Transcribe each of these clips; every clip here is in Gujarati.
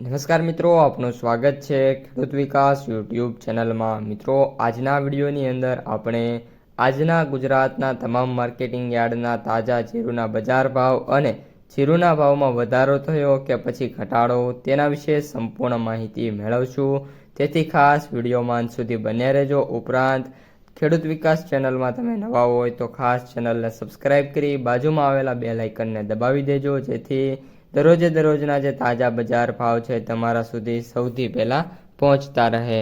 નમસ્કાર મિત્રો, આપનું સ્વાગત છે ખેડૂત વિકાસ યુટ્યુબ ચેનલમાં. મિત્રો, આજના વિડીયોની અંદર આપણે આજના ગુજરાતના તમામ માર્કેટિંગ યાર્ડના તાજા જીરુના બજાર ભાવ અને જીરુના ભાવમાં વધારો થયો કે પછી ઘટાડો, તેના વિશે સંપૂર્ણ માહિતી મેળવશું. તેથી ખાસ વિડીયોમાં સુધી બન્યા રહેજો. ઉપરાંત, ખેડૂત વિકાસ ચેનલમાં તમે નવા હોય તો ખાસ ચેનલને સબસ્ક્રાઇબ કરી બાજુમાં આવેલા બે લાઇકનને દબાવી દેજો. જેથી દરરોજે દરરોજના જે તાજા બજાર ભાવ છે તમારા સુધી સૌથી પહેલાં પહોંચતા રહે.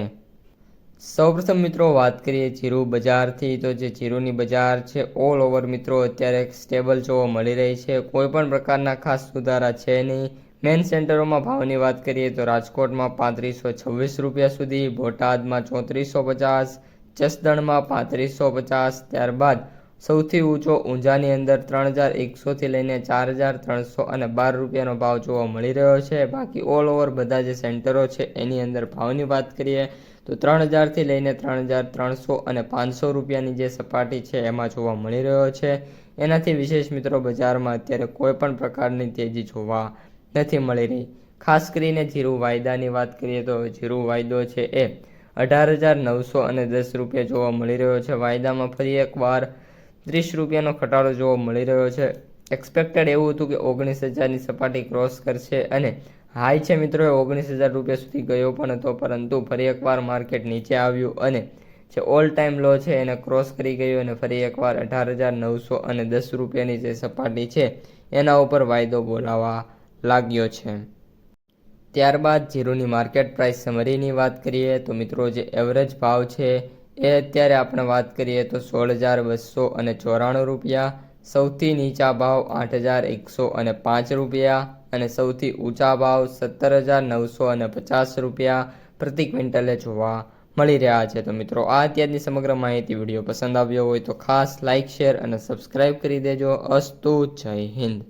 સૌપ્રથમ મિત્રો વાત કરીએ જીરુ બજારથી, તો જે જીરુની બજાર છે ઓલ ઓવર મિત્રો, અત્યારે સ્ટેબલ જોવા મળી રહી છે. કોઈ પણ પ્રકારના ખાસ સુધારા છે નહીં. મેન સેન્ટરોમાં ભાવની વાત કરીએ તો રાજકોટમાં પાંત્રીસો છવ્વીસ રૂપિયા સુધી, બોટાદમાં ચોત્રીસો પચાસ, જસદણમાં પાંત્રીસો પચાસ, ત્યારબાદ સૌથી ઊંચો ઊંઝાની અંદર ત્રણ હજાર એકસોથી લઈને ચાર હજાર ત્રણસો અને બાર રૂપિયાનો ભાવ જોવા મળી રહ્યો છે. બાકી ઓલ ઓવર બધા જે સેન્ટરો છે, એની અંદર ભાવની વાત કરીએ તો ત્રણ હજારથી લઈને ત્રણ હજાર ત્રણસો અને પાંચસો રૂપિયાની જે સપાટી છે, એમાં જોવા મળી રહ્યો છે. એનાથી વિશેષ મિત્રો બજારમાં અત્યારે કોઈ પણ પ્રકારની તેજી જોવા નથી મળી રહી. ખાસ કરીને જીરું વાયદાની વાત કરીએ તો જીરું વાયદો છે એ અઢાર હજાર નવસો અને દસ રૂપિયા જોવા મળી રહ્યો છે. વાયદામાં ફરી એકવાર ત્રીસ રૂપિયાનો ઘટાડો જોવા મળી રહ્યો છે. એક્સપેક્ટેડ એવું હતું કે ઓગણીસ હજારની સપાટી ક્રોસ કરશે અને હાઈ છે મિત્રો ઓગણીસ હજાર રૂપિયા સુધી ગયો પણ હતો, પરંતુ ફરી એકવાર માર્કેટ નીચે આવ્યું અને જે ઓલ ટાઈમ લો છે એને ક્રોસ કરી ગયું અને ફરી એકવાર અઢાર હજાર નવસો અને દસ રૂપિયાની જે સપાટી છે એના ઉપર વાયદો બોલાવા લાગ્યો છે. ત્યારબાદ જીરુની માર્કેટ પ્રાઇસ સમરીની વાત કરીએ તો મિત્રો જે એવરેજ ભાવ છે એ અત્યારે આપણે વાત કરીએ તો સોળ હજાર બસો અને ચોરાણું રૂપિયા, સૌથી નીચા ભાવ આઠ હજાર એકસો અને પાંચ રૂપિયા અને સૌથી ઊંચા ભાવ સત્તર હજાર નવસો અને પચાસ રૂપિયા પ્રતિ ક્વિન્ટલે જોવા મળી રહ્યા છે. તો મિત્રો, આ અત્યારની સમગ્ર માહિતી વીડિયો પસંદ આવ્યો હોય તો ખાસ લાઇક શેર અને સબસ્ક્રાઇબ કરી દેજો. અસ્તુ જય હિન્દ.